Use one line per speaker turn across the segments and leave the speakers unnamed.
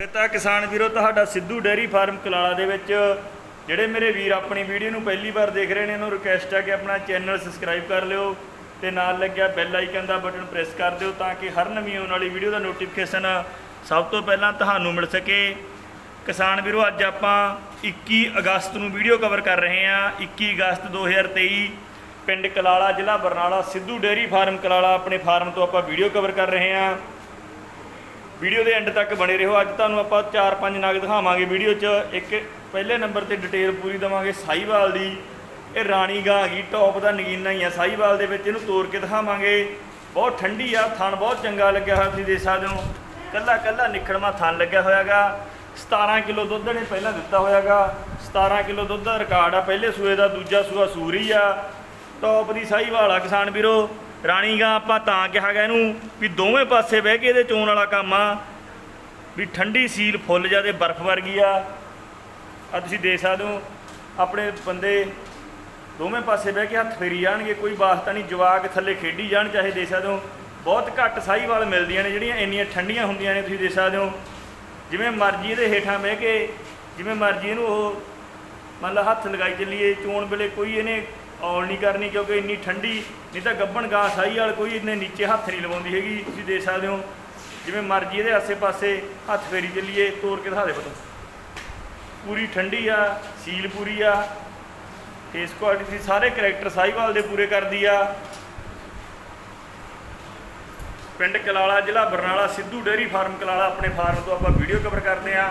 ਇਹ ਤਾਂ ਕਿਸਾਨ ਵੀਰੋ, ਤੁਹਾਡਾ ਸਿੱਧੂ ਡੇਅਰੀ ਫਾਰਮ ਕਲਾਲਾ ਦੇ ਵਿੱਚ। ਜਿਹੜੇ ਮੇਰੇ ਵੀਰ ਆਪਣੀ ਵੀਡੀਓ ਨੂੰ ਪਹਿਲੀ ਵਾਰ ਦੇਖ ਰਹੇ ਨੇ, ਉਹਨੂੰ ਰਿਕਵੈਸਟ ਹੈ ਕਿ ਆਪਣਾ ਚੈਨਲ ਸਬਸਕ੍ਰਾਈਬ ਕਰ ਲਿਓ ਤੇ ਨਾਲ ਲੱਗਿਆ ਬੈਲ ਆਈਕਨ ਦਾ ਬਟਨ ਪ੍ਰੈਸ ਕਰ ਦਿਓ ਤਾਂ ਕਿ ਹਰ ਨਵੀਂ ਆਉਣ ਵਾਲੀ ਵੀਡੀਓ ਦਾ ਨੋਟੀਫਿਕੇਸ਼ਨ ਸਭ ਤੋਂ ਪਹਿਲਾਂ ਤੁਹਾਨੂੰ ਮਿਲ ਸਕੇ। ਕਿਸਾਨ ਵੀਰੋ, ਅੱਜ ਆਪਾਂ 21 ਅਗਸਤ ਨੂੰ ਵੀਡੀਓ ਕਵਰ ਕਰ ਰਹੇ ਹਾਂ। 21 ਅਗਸਤ 2023 ਪਿੰਡ ਕਲਾਲਾ ਜ਼ਿਲ੍ਹਾ ਬਰਨਾਲਾ, ਸਿੱਧੂ ਡੇਅਰੀ ਫਾਰਮ ਕਲਾਲਾ ਆਪਣੇ ਫਾਰਮ ਤੋਂ ਆਪਾਂ ਵੀਡੀਓ ਕਵਰ ਕਰ ਰਹੇ ਹਾਂ। ਵੀਡੀਓ ਦੇ ਐਂਡ ਤੱਕ ਬਣੇ ਰਹੋ। ਅੱਜ ਤੁਹਾਨੂੰ ਆਪਾਂ 4-5 ਨਗ ਦਿਖਾਵਾਂਗੇ ਵੀਡੀਓ 'ਚ। ਇੱਕ ਪਹਿਲੇ ਨੰਬਰ ਤੇ ਡਿਟੇਲ ਪੂਰੀ ਦਵਾਂਗੇ ਸਾਈਵਾਲ ਦੀ। ਇਹ ਰਾਣੀ ਗਾਂ ਹੈਗੀ ਟੌਪ ਦਾ ਨਗੀਨਾ ਹੀ ਆ। ਸਾਈਵਾਲ ਦੇ ਵਿੱਚ ਇਹਨੂੰ ਤੋੜ ਕੇ ਦਿਖਾਵਾਂਗੇ। ਬਹੁਤ ਠੰਡੀ ਆ, ਥਣ ਬਹੁਤ ਚੰਗਾ ਲੱਗਿਆ ਹੋਇਆ ਤੁਸੀਂ ਦੇਖ ਸਕਦੇ ਹੋ। ਕੱਲਾ ਕੱਲਾ ਨਿਖੜਮਾ ਥਣ ਲੱਗਿਆ ਹੋਇਆਗਾ। 17 ਕਿਲੋ ਦੁੱਧ ਨੇ ਪਹਿਲਾਂ ਦਿੱਤਾ ਹੋਇਆਗਾ। 17 ਕਿਲੋ ਦੁੱਧ ਦਾ ਰਿਕਾਰਡ ਆ। ਪਹਿਲੇ ਸੂਏ ਦਾ, ਦੂਜਾ ਸੂਆ ਸੂਰੀ ਆ। ਟੌਪ ਦੀ ਸਾਈਵਾਲ ਆ ਕਿਸਾਨ ਵੀਰੋ। ਰਾਣੀਗਾ ਆਪਾਂ ਤਾਂ ਕਿਹਾ ਗਿਆ ਇਹਨੂੰ ਵੀ ਦੋਵੇਂ ਪਾਸੇ ਬਹਿ ਕੇ ਇਹਦੇ ਚੋਣ ਵਾਲਾ ਕੰਮ ਆ। ਵੀ ਠੰਡੀ ਸੀਲ ਫੁੱਲ ਜਾਦੇ, ਬਰਫ਼ ਵਰਗੀ ਆ। ਆ ਤੁਸੀਂ ਦੇਖ ਸਕਦੇ ਹੋ, ਆਪਣੇ ਬੰਦੇ ਦੋਵੇਂ ਪਾਸੇ ਬਹਿ ਕੇ ਹੱਥ ਫੇਰੀ ਜਾਣਗੇ, ਕੋਈ ਵਾਸਤਾ ਨਹੀਂ, ਜਵਾਕ ਥੱਲੇ ਖੇਡੀ ਜਾਣ, ਚਾਹੇ ਦੇਖ ਸਕਦੇ ਹੋ, ਬਹੁਤ ਘੱਟ ਸਾਈਵਾਲ ਮਿਲਦੀਆਂ ਨੇ, ਜਿਹੜੀਆਂ ਇੰਨੀਆਂ ਠੰਡੀਆਂ ਹੁੰਦੀਆਂ ਨੇ, ਤੁਸੀਂ ਦੇਖ ਸਕਦੇ ਹੋ। ਜਿਵੇਂ ਮਰਜ਼ੀ ਇਹਦੇ ਹੇਠਾਂ ਬਹਿ ਕੇ, ਜਿਵੇਂ ਮਰਜ਼ੀ ਇਹਨੂੰ ਉਹ, ਮੰਨ ਲਾ ਹੱਥ ਲਗਾਈ ਚੱਲੀਏ, ਚੋਣ ਵੇਲੇ ਕੋਈ ਇਹਨੇ ਔਲ ਨਹੀਂ ਕਰਨੀ ਕਿਉਂਕਿ ਇੰਨੀ ਠੰਡੀ, ਨਹੀਂ ਤਾਂ ਗੱਬਣ ਗਾਂ ਸਾਈ ਵਾਲ ਕੋਈ ਇੰਨੇ ਨੀਚੇ ਹੱਥ ਨਹੀਂ ਲਵਾਉਂਦੀ ਹੈਗੀ, ਤੁਸੀਂ ਦੇਖ ਸਕਦੇ ਹੋ। ਜਿਵੇਂ ਮਰਜ਼ੀ ਇਹਦੇ ਆਸੇ-ਪਾਸੇ ਹੱਥ ਫੇਰੀ ਚੱਲੀਏ ਤੋੜ ਕੇ ਦਿਖਾ ਦੇ ਪਤਾ। ਪੂਰੀ ਠੰਡੀ ਆ, ਸੀਲ ਪੂਰੀ ਆ। ਫੇਸ ਕੁਆਲਿਟੀ ਦੀ ਸਾਰੇ ਕੈਰੈਕਟਰ ਸਾਈਵਾਲ ਦੇ ਪੂਰੇ ਕਰਦੀ ਆ। ਪਿੰਡ ਕਲਾਲਾ, ਜ਼ਿਲ੍ਹਾ ਬਰਨਾਲਾ, ਸਿੱਧੂ ਡੇਅਰੀ ਫਾਰਮ ਕਲਾਲਾ, ਆਪਣੇ ਫਾਰਮ ਤੋਂ ਆਪਾਂ ਵੀਡੀਓ ਕਵਰ ਕਰਦੇ ਆ।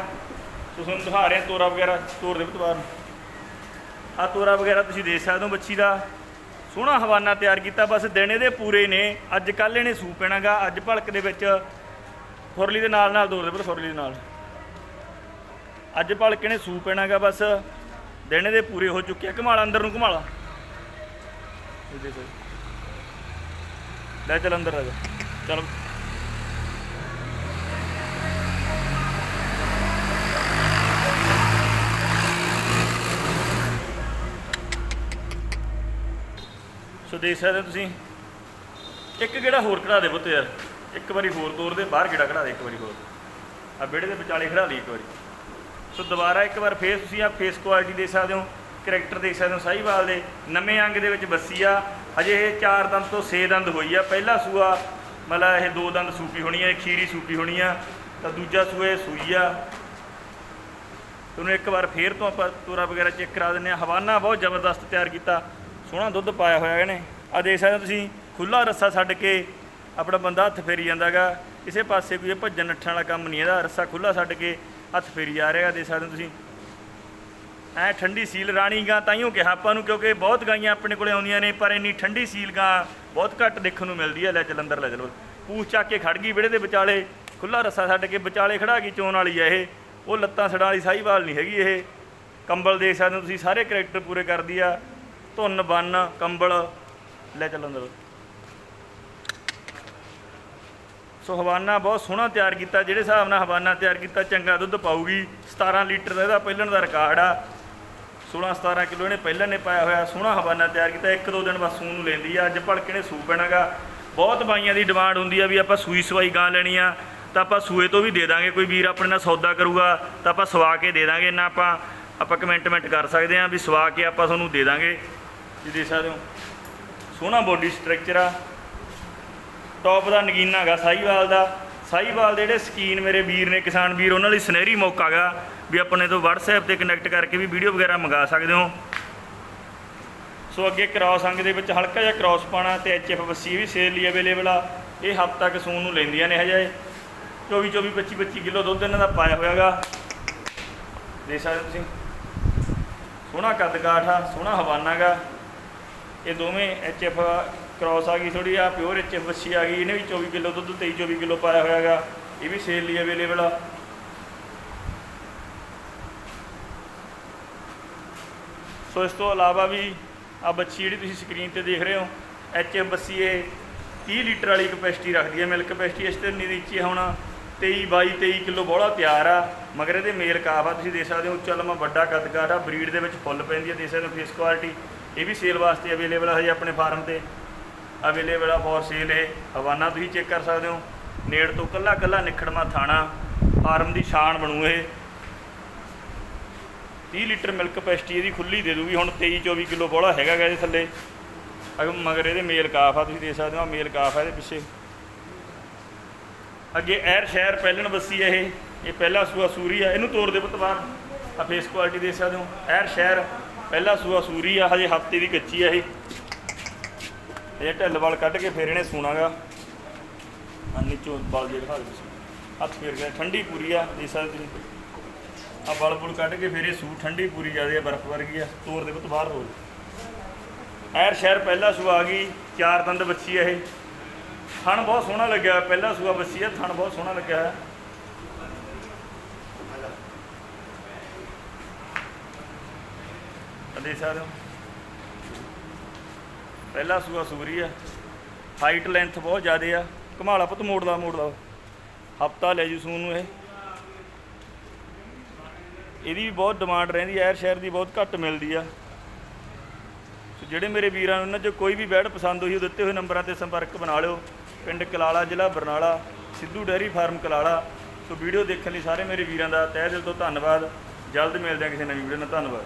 ਸੋ ਤੁਹਾਨੂੰ ਦਿਖਾ ਰਹੇ ਹਾਂ ਤੋਰਾ ਵਗੈਰਾ, ਤੋਰ ਦੇ ਬਤਵਾਰ ਆ ਤੋਰਾ ਵਗੈਰਾ ਤੁਸੀਂ ਦੇਖ ਸਕਦੇ ਹੋ ਬੱਚੀ ਦਾ। ਸੋਹਣਾ ਹਵਾਨਾ ਤਿਆਰ ਕੀਤਾ, ਬਸ ਦਿਨ ਇਹਦੇ ਪੂਰੇ ਨੇ। ਅੱਜ ਕੱਲ ਇਹਨੇ ਸੂ ਪੈਣਾਗਾ, ਅੱਜ ਭਲਕ ਦੇ ਵਿੱਚ ਫੁਰਲੀ ਦੇ ਨਾਲ ਨਾਲ ਤੋਰ ਦੇ ਪਰ ਫੁਰਲੀ ਦੇ ਨਾਲ। ਅੱਜ ਭਲਕ ਇਹਨੇ ਸੂ ਪੈਣਾਗਾ, ਬਸ ਦਿਨ ਇਹਦੇ ਪੂਰੇ ਹੋ ਚੁੱਕੇ ਆ। ਘਮਾਲਾ, ਅੰਦਰ ਨੂੰ ਘਮਾਲਾ। ਲੈ ਚੱਲ ਅੰਦਰ ਆ ਜਾ। ਚਲ। ਸੋ ਦੇਖ ਸਕਦੇ ਹੋ ਤੁਸੀਂ। ਇੱਕ ਕਿਹੜਾ ਹੋਰ ਕਢਾ ਦੇ ਪੁੱਤ ਯਾਰ। ਇੱਕ ਵਾਰੀ ਹੋਰ ਤੋਰ ਦੇ, ਬਾਹਰ ਕਿਹੜਾ ਕਢਾ ਦੇ ਇੱਕ ਵਾਰੀ ਹੋਰ। ਆ ਵਿਹੜੇ ਦੇ ਵਿਚਾਲੇ ਖੜਾ ਲਈ ਇੱਕ ਵਾਰੀ। ਸੋ ਦੁਬਾਰਾ ਇੱਕ ਵਾਰ ਫੇਸ ਤੁਸੀਂ ਆ ਫੇਸ ਕੁਆਲਿਟੀ ਦੇਖ ਸਕਦੇ ਹੋ ਕਰੈਕਟਰ ਦੇਖ ਸਕਦੇ ਹੋ ਸਾਹੀਵਾਲ ਦੇ। ਨਵੇਂ ਅੰਗ ਦੇ ਵਿੱਚ ਬੱਸੀ ਆ। ਹਜੇ ਇਹ ਚਾਰ ਦੰਦ ਤੋਂ 6 ਦੰਦ ਹੋਈ ਆ। ਪਹਿਲਾ ਸੂਆ, ਮਤਲਬ ਇਹ ਦੋ ਦੰਦ ਸੂਪੀ ਹੋਣੀ ਆ ਖੀਰੀ ਸੂਪੀ ਹੋਣੀ ਆ, ਤਾਂ ਦੂਜਾ ਸੂਏ ਸੂਈ ਆ। ਤੁਹਾਨੂੰ ਇੱਕ ਵਾਰ ਫੇਰ ਤੋਂ ਆਪਾਂ ਤੋਰਾ ਵਗੈਰਾ ਚੈੱਕ ਕਰਾ ਦਿੰਨੇ ਆ ਹਵਾਨਾ ਬਹੁਤ ਜ਼ਬਰਦਸਤ ਤਿਆਰ ਕੀਤਾ। ਸੋਹਣਾ ਦੁੱਧ ਪਾਇਆ ਹੋਇਆ ਇਹਨੇ। ਆ ਦੇਖ ਸਕਦੇ ਹੋ ਤੁਸੀਂ ਖੁੱਲਾ ਰੱਸਾ ਛੱਡ ਕੇ ਆਪਣਾ ਬੰਦਾ ਹੱਥ ਫੇਰੀ ਜਾਂਦਾਗਾ। ਕਿਸੇ ਪਾਸੇ ਕੋਈ ਭੱਜਣ ਨੱਠਣ ਵਾਲਾ ਕੰਮ ਨਹੀਂ ਇਹਦਾ। ਰੱਸਾ ਖੁੱਲਾ ਛੱਡ ਕੇ ਹੱਥ ਫੇਰੀ ਜਾ ਰਿਹਾ ਦੇਖ ਸਕਦੇ ਹੋ ਤੁਸੀਂ। ਐ ਠੰਡੀ ਸੀਲ ਰਾਣੀ ਗਾਂ ਤਾਈਓ ਕਿਹਾ ਆਪਾਂ ਨੂੰ, ਕਿਉਂਕਿ ਬਹੁਤ ਗਾਈਆਂ ਆਪਣੇ ਕੋਲੇ ਆਉਂਦੀਆਂ ਨੇ, ਪਰ ਇੰਨੀ ਠੰਡੀ ਸੀਲ ਗਾਂ ਬਹੁਤ ਘੱਟ ਦੇਖਣ ਨੂੰ ਮਿਲਦੀ ਹੈ। ਲੈ ਚੱਲ ਲੈ ਚਲੋ ਪੂਛ ਚੱਕ ਕੇ ਖੜ ਗਈ ਵਿਹੜੇ ਦੇ ਵਿਚਾਲੇ। ਖੁੱਲਾ ਰੱਸਾ ਛੱਡ ਕੇ ਵਿਚਾਲੇ ਖੜਾ ਗਈ ਚੋਣ ਵਾਲੀ ਹੈ ਇਹ। ਉਹ ਲੱਤਾਂ ਸੜਾਂ ਵਾਲੀ ਸਾਹੀਵਾਲ ਨਹੀਂ ਹੈਗੀ ਇਹ। ਕੰਬਲ ਦੇਖ ਸਕਦੇ ਹੋ ਤੁਸੀਂ, ਸਾਰੇ ਕਰੈਕਟਰ ਪੂਰੇ ਕਰਦੀ ਆ। ਧੁੰਨ, ਬੰਨ, ਕੰਬਲ, ਲੈ ਚੱਲ ਅੰਦਰ। ਸੋ ਹਵਾਨਾ ਬਹੁਤ ਸੋਹਣਾ ਤਿਆਰ ਕੀਤਾ, ਜਿਹੜੇ ਹਿਸਾਬ ਨਾਲ ਹਵਾਨਾ ਤਿਆਰ ਕੀਤਾ, ਚੰਗਾ ਦੁੱਧ ਪਾਊਗੀ। 17 ਲੀਟਰ ਦਾ ਇਹਦਾ ਪਹਿਲਣ ਦਾ ਰਿਕਾਰਡ ਆ। 16 17 ਕਿਲੋ ਇਹਨੇ ਪਹਿਲਾਂ ਨੇ ਪਾਇਆ ਹੋਇਆ, ਸੋਹਣਾ ਹਵਾਨਾ ਤਿਆਰ ਕੀਤਾ। ਇੱਕ, ਦੋ ਦਿਨ ਬਸ ਸੂਣ ਨੂੰ ਲੈਂਦੀ ਆ। ਅੱਜ ਭਲਕੇ ਨੇ ਸੂ ਪੈਣਾਗਾ ਬਹੁਤ ਬਾਈਆਂ ਦੀ ਡਿਮਾਂਡ ਹੁੰਦੀ ਆ ਵੀ ਆਪਾਂ ਸੂਈ ਸਵਾਈ ਗਾਂ ਲੈਣੀ ਆ, ਤਾਂ ਆਪਾਂ ਸੂਏ ਤੋਂ ਵੀ ਦੇ ਦਾਂਗੇ। ਕੋਈ ਵੀਰ ਆਪਣੇ ਨਾਲ ਸੌਦਾ ਕਰੂਗਾ, ਤਾਂ ਆਪਾਂ ਸਵਾ ਕੇ ਦੇ ਦਾਂਗੇ। ਨਾ ਆਪਾਂ ਆਪਾਂ ਕਮੈਂਟਮੈਂਟ ਕਰ ਸਕਦੇ ਆ ਵੀ ਸਵਾ ਕੇ ਆਪਾਂ ਤੁਹਾਨੂੰ ਦੇ ਦਾਂਗੇ। ਜੀ ਦੇਖ ਸਕਦੇ ਹੋ। ਸੋਹਣਾ ਬੋਡੀ ਸਟਰਕਚਰ ਆ। ਟੌਪ ਦਾ ਨਗੀਨਾ ਹੈਗਾ ਸਾਹੀਵਾਲ ਦਾ। ਸਾਹੀਵਾਲ ਦੇ ਜਿਹੜੇ ਸਕੀਨ ਮੇਰੇ ਵੀਰ ਨੇ, ਕਿਸਾਨ ਵੀਰ, ਉਹਨਾਂ ਲਈ ਸੁਨਹਿਰੀ ਮੌਕਾ ਹੈਗਾ ਵੀ ਆਪਣੇ ਤੋਂ WhatsApp ਤੇ ਕਨੈਕਟ ਕਰਕੇ ਵੀ ਵੀਡੀਓ ਵਗੈਰਾ ਮੰਗਾ ਸਕਦੇ ਹੋ। ਸੋ ਅੱਗੇ ਕ੍ਰਾਸ ਅੰਗ ਦੇ ਵਿੱਚ ਹਲਕਾ ਜਿਹਾ ਕ੍ਰਾਸ ਪਾਣਾ ਤੇ ਐਚਐਫ ਬੱਸੀ ਵੀ ਸੇਲ ਲਈ ਅਵੇਲੇਬਲ ਆ। ਇਹ ਹਫ਼ਤਾ ਤੱਕ ਨੂੰ ਲੈਂਦੀਆਂ ਨੇ ਹਜੇ। 24 24 25 25 ਕਿਲੋ ਦੁੱਧ ਇਹਨਾਂ ਦਾ ਪਾਇਆ ਹੋਇਆਗਾ ਦੇਖ ਸਕਦੇ ਹੋ ਤੁਸੀਂ। ਸੋਹਣਾ ਕੱਦ ਕਾਠ ਆ, ਸੋਹਣਾ ਹਵਾਨਾ ਗਾ ਇਹ ਦੋਵੇਂ ਐਚਐਫ ਕ੍ਰਾਸ ਆ ਗਈ ਥੋੜੀ ਆ ਪਿਓਰ ਐਚਐਫ ਬੱਸੀ ਆ ਗਈ, ਇਹਨੇ ਵੀ 24 ਕਿਲੋ ਦੁੱਧ 23 24 ਕਿਲੋ ਪਾਇਆ ਹੋਇਆਗਾ ਇਹ ਵੀ ਸੇਲ ਲਈ ਅਵੇਲੇਬਲ ਆ। ਸੋ ਇਸ ਤੋਂ ਇਲਾਵਾ ਵੀ ਆ ਬੱਚੀ ਜਿਹੜੀ ਤੁਸੀਂ ਸਕਰੀਨ ਤੇ ਦੇਖ ਰਹੇ ਹੋ ਐਚਐਫ ਬੱਸੀ ਇਹ 30 ਲੀਟਰ ਵਾਲੀ ਕਪੈਸਿਟੀ ਰੱਖਦੀ ਹੈ ਮਿਲਕ ਕਪੈਸਿਟੀ ਇਸ ਤੇ ਨੀਚੇ ਹੁਣ 23 22 23 ਕਿਲੋ ਬੋਲਾ ਤਿਆਰ ਆ, ਮਗਰ ਇਹਦੇ ਮੇਲ ਕਾਫ ਆ, ਤੁਸੀਂ ਦੇਖ ਸਕਦੇ ਹੋ, ਉੱਚਾ ਲੰਮਾ ਵੱਡਾ ਕੱਦ ਕਾਠ ਆ ਬਰੀਡ ਦੇ ਵਿੱਚ ਫੁੱਲ ਪੈਂਦੀ ਹੈ ਦੇਖ ਸਕਦੇ ਹੋ ਫੇਸ ਕੁਆਲਿਟੀ ਇਹ ਵੀ ਸੇਲ ਵਾਸਤੇ ਅਵੇਲੇਬਲ ਹੈ ਹਜੇ ਆਪਣੇ ਫਾਰਮ ਤੇ। ਅਵੇਲੇਬਲ ਆ ਫॉर ਸੇਲ ਇਹ। ਹਵਾਨਾ ਤੁਸੀਂ ਚੈੱਕ ਕਰ ਸਕਦੇ ਹੋ। ਨੇੜ ਤੋਂ ਕੱਲਾ ਕੱਲਾ ਨਿਖੜਮਾ ਥਾਣਾ। ਫਾਰਮ ਦੀ ਸ਼ਾਨ ਬਣੂ ਇਹ। 30 ਲੀਟਰ ਮਿਲਕ ਕਪੈਸਿਟੀ ਇਹਦੀ ਖੁੱਲੀ ਦੇ ਦੂਗੀ। ਹੁਣ 23 24 ਕਿਲੋ ਬੋਲਾ ਹੈਗਾ ਇਹਦੇ ਥੱਲੇ। ਅਗਰ ਮਗਰ ਇਹਦੇ ਮੇਲ ਕਾਫ ਆ, ਤੁਸੀਂ ਦੇਖ ਸਕਦੇ ਹੋ ਮੇਲ ਕਾਫ ਆ ਇਹਦੇ ਪਿੱਛੇ। ਅੱਗੇ ਐਰ ਸ਼ਹਿਰ ਪਹਿਲਣ ਬੱਸੀ ਇਹ। ਇਹ ਪਹਿਲਾ ਸੂਆ ਸੂਰੀ ਆ। ਇਹਨੂੰ ਤੋੜ ਦੇ ਪੁੱਤ ਬਾਹਰ। ਆ ਫੇਸ ਕੁਆਲਿਟੀ ਦੇਖ ਸਕਦੇ ਹੋ। ਐਰ ਸ਼ਹਿਰ ਪਹਿਲਾ ਸੂਆ ਸੂਰੀ ਆ, ਹਜੇ ਹਫ਼ਤੇ ਦੀ ਕੱਚੀ ਆ ਇਹ। ਇਹ ਢਿੱਲ ਵਾਲ ਕੱਢ ਕੇ ਫਿਰ ਇਹਨੇ ਸੂਣਾਗਾ। ਆ ਨੀਚੋਂ ਬਲ ਜੇ ਦਿਖਾ ਦਿਓ। ਤੁਸੀਂ ਹੱਥ ਫੇਰ ਗਿਆ, ਠੰਡੀ ਪੂਰੀ ਆ, ਦੇਖ ਸਕਦੇ ਤੁਸੀਂ। ਆ ਬਲ ਬੁਲ ਕੱਢ ਕੇ ਫਿਰ ਇਹ ਸੂ ਠੰਡੀ ਪੂਰੀ ਜਿਆਦੀ ਆ, ਬਰਫ਼ ਵਰਗੀ ਆ, ਤੋਰ ਦੇ ਪੁੱਤ ਬਾਹਰ ਰੋਲ ਐਰ ਸ਼ਹਿਰ ਪਹਿਲਾ ਸੂਆ ਆ ਗਈ, ਚਾਰ ਦੰਦ ਬੱਚੀ ਆ ਇਹ। ਥਣ ਬਹੁਤ ਸੋਹਣਾ ਲੱਗਿਆ, ਪਹਿਲਾ ਸੂਆ ਬੱਸੀ ਆ, ਥਣ ਬਹੁਤ ਸੋਹਣਾ ਲੱਗਿਆ ਹੋਇਆ। ਆਹ ਦੇਖ ਸਕਦੇ ਹੋ ਪਹਿਲਾ ਸੂਆ ਸੂਰੀ ਆ। ਹਾਈਟ ਲੈਂਥ ਬਹੁਤ ਜ਼ਿਆਦੇ ਆ। ਘਮਾਲਾ ਪੁੱਤ, ਮੋੜਦਾ ਮੋੜਦਾ। ਹਫਤਾ ਲੈ ਜੂ ਸੂਨ ਨੂੰ ਇਹ। ਇਹਦੀ ਵੀ ਬਹੁਤ ਡਿਮਾਂਡ ਰਹਿੰਦੀ ਐ ਸ਼ਹਿਰ ਦੀ ਬਹੁਤ ਘੱਟ ਮਿਲਦੀ ਆ। ਸੋ ਜਿਹੜੇ ਮੇਰੇ ਵੀਰਾਂ ਨੂੰ, ਉਹਨਾਂ 'ਚੋਂ ਕੋਈ ਵੀ ਬੈਡ ਪਸੰਦ ਹੋਈ, ਉਹ ਦਿੱਤੇ ਹੋਏ ਨੰਬਰਾਂ ਤੇ ਸੰਪਰਕ ਬਣਾ ਲਿਓ। ਪਿੰਡ ਕਲਾਲਾ, ਜ਼ਿਲ੍ਹਾ Barnala, Sidhu dairy farm Kalala. So video ਦੇਖਣ ਲਈ ਸਾਰੇ ਮੇਰੇ ਵੀਰਾਂ ਦਾ ਤਹਿ ਦਿਲ ਤੋਂ ਧੰਨਵਾਦ। ਜਲਦ ਮਿਲਦੇ ਹਾਂ ਕਿਸੇ ਨਵੀਂ ਵੀਡੀਓ ਨਾਲ। ਧੰਨਵਾਦ।